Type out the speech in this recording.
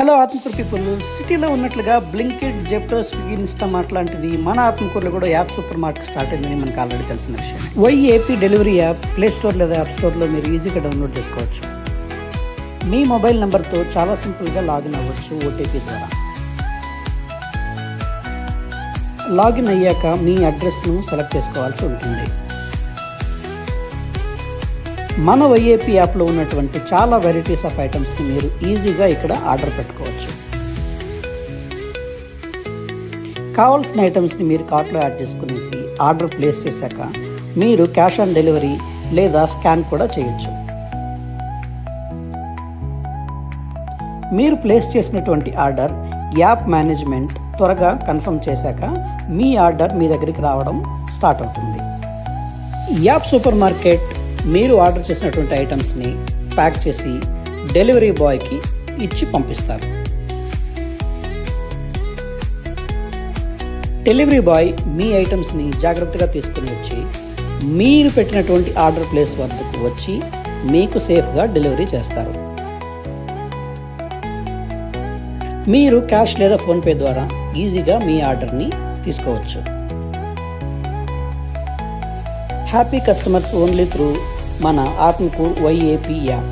Hello Atmakur people. సిటీలో ఉన్నట్లుగా Blinkit Zepto Swiggy Instamart లాంటిది మన ఆత్మకూరులో కూడా యాప్ సూపర్ మార్కెట్ స్టార్ట్ అయిందని మనకు ఆల్రెడీ తెలిసిన విషయం. YAP delivery app play store లేదా యాప్ స్టోర్లో మీరు ఈజీగా డౌన్లోడ్ చేసుకోవచ్చు. మీ మొబైల్ నెంబర్తో చాలా సింపుల్గా లాగిన్ అవ్వచ్చు ఓటీపీ ద్వారా. లాగిన్ అయ్యాక మీ అడ్రస్ను సెలెక్ట్ చేసుకోవాల్సి ఉంటుంది. మన వైఏపీ యాప్లో ఉన్నటువంటి చాలా వెరైటీస్ ఆఫ్ ఐటమ్స్ని మీరు ఈజీగా ఇక్కడ ఆర్డర్ పెట్టుకోవచ్చు. కావాల్సిన ఐటమ్స్ని మీరు కార్ట్లో యాడ్ చేసుకునేసి ఆర్డర్ ప్లేస్ చేశాక మీరు క్యాష్ ఆన్ డెలివరీ లేదా స్కాన్ కూడా చేయొచ్చు. మీరు ప్లేస్ చేసినటువంటి ఆర్డర్ యాప్ మేనేజ్మెంట్ త్వరగా కన్ఫర్మ్ చేశాక మీ ఆర్డర్ మీ దగ్గరికి రావడం స్టార్ట్ అవుతుంది. యాప్ సూపర్ మార్కెట్ మీరు ఆర్డర్ చేసినటువంటి ఐటమ్స్ని ప్యాక్ చేసి డెలివరీ బాయ్కి ఇచ్చి పంపిస్తారు. డెలివరీ బాయ్ మీ ఐటమ్స్ని జాగ్రత్తగా తీసుకుని వచ్చి మీరు పెట్టినటువంటి ఆర్డర్ ప్లేస్ వద్దకు వచ్చి మీకు సేఫ్గా డెలివరీ చేస్తారు. మీరు క్యాష్ లేదా ఫోన్పే ద్వారా ఈజీగా మీ ఆర్డర్ని తీసుకోవచ్చు. హ్యాపీ కస్టమర్స్ ఓన్లీ త్రూ మన ఆత్మకూర్ వైఏపీ యాప్